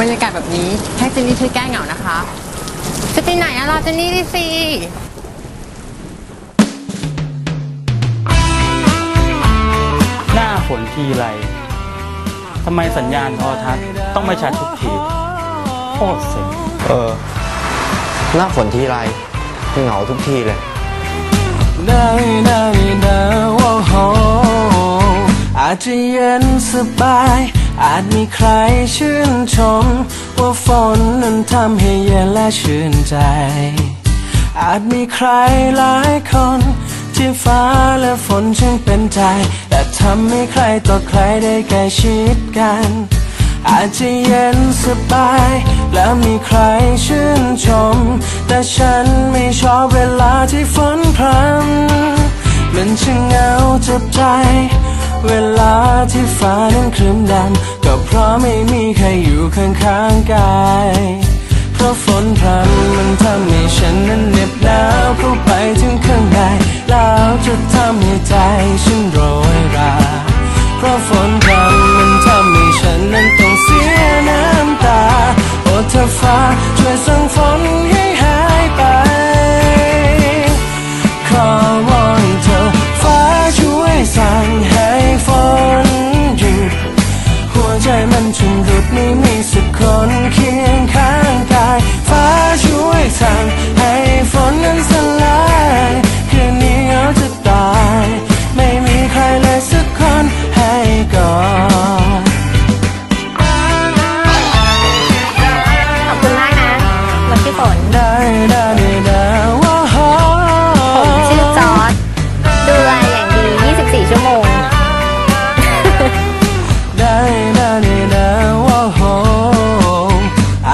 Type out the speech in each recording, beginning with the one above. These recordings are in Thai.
บรรยากาศแบบนี้ให้เจนนี่ช่วยแก้เหงานะคะ จะไปไหนอะรอเจนนี่ดิสิหน้าฝนทีไรทำไมสัญญาณโทรทัศน์ต้องไม่ชัดทุกทีโคตรเซ็งเออ หน้าฝนทีไรเหงาทุกทีเลยได้ได้ได้โอ้โหอาจจะเย็นสบาย อาจมีใครชื่นชม ว่าฝนนั้นทำให้เย็นและชื่นใจ อาจมีใครหลายคน ที่ฟ้าและฝนช่างเป็นใจ แต่ทำให้ใครต่อใครได้ใกล้ชิดกัน อาจจะเย็นสบาย แล้วมีใครชื่นชม แต่ฉันไม่ชอบเวลาที่ฝนพรำมันช่างเหงาจับใจเวลาที่ฟ้านั้นครึ้มดำ ก็เพราะไม่มีใครอยู่ข้างๆกาย เพราะฝนพรำมันทำให้ฉันนั้นเหน็บหนาวเข้าไปถึงข้างในแล้วจะทำให้ใจฉัน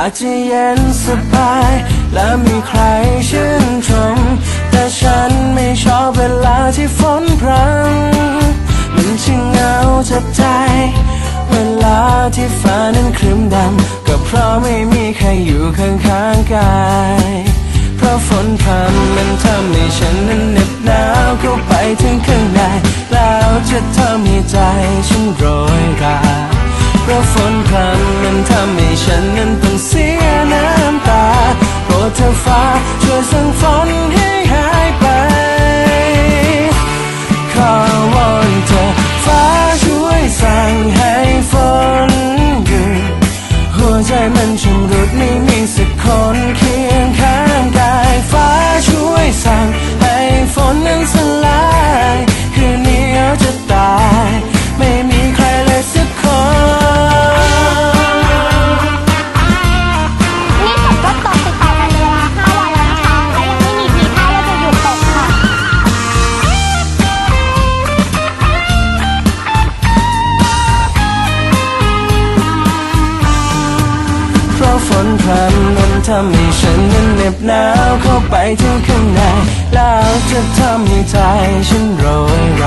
าจจะเย็นสบาย และมีใครชื่นชม แต่ฉันไม่ชอบเวลาที่ฝนพรำมันช่างเหงาจับใจ เวลาที่ฟ้านั้นครึ้มดำ ก็เพราะไม่มีใครอยู่ข้างๆกาย เพราะฝนพรำมันทำให้ฉันนั้นเหน็บหนาวเข้าไปถึงข้างใน แล้วจะทำให้ใจฉันโรยราเพราะฝนพรำมันทำให้ฉันนั้น ช่วยสั่งฝนให้หายไป ขอวอนเธอฟ้าช่วยสั่งให้ฝนหยุดหัวใจมันชำรุดไม่มีสักคนเคียงข้างกายฟ้าช่วยสั่งให้ฝนนั้น ทำให้ฉันนั้นเหน็บหนาวเข้าไปถึงข้างใน แล้วจะทำให้ใจฉันโรย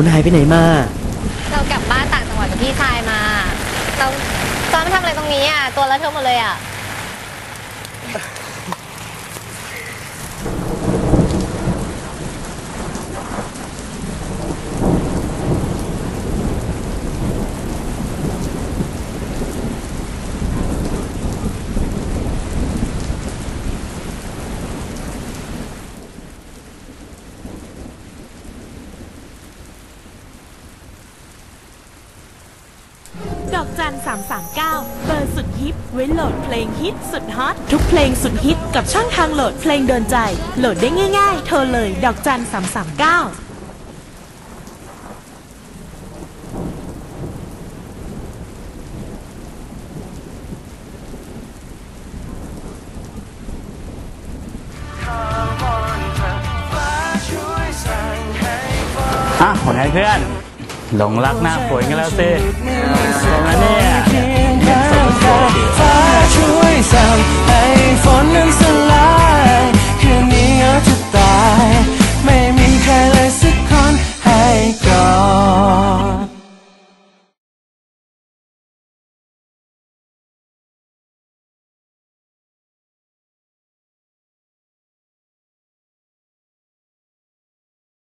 ฝนหายไปไหนมา เรากลับบ้านต่างจังหวัดกับพี่ชายมา เราตอนมาทำอะไรตรงนี้อะ ตัวเลอะเทอะหมดเลยอะ ดอกจัน339 เบอร์สุดฮิปไว้โหลดเพลงฮิตสุดฮอตทุกเพลงสุดฮิตกับช่องทางโหลดเพลงเดินใจ โหลดได้ง่าย ๆ โทรเลยดอกจัน339อะผลงานเพื่อน หลงรักหน้าฝนกันแล้วสิลงนั้นเนี่ย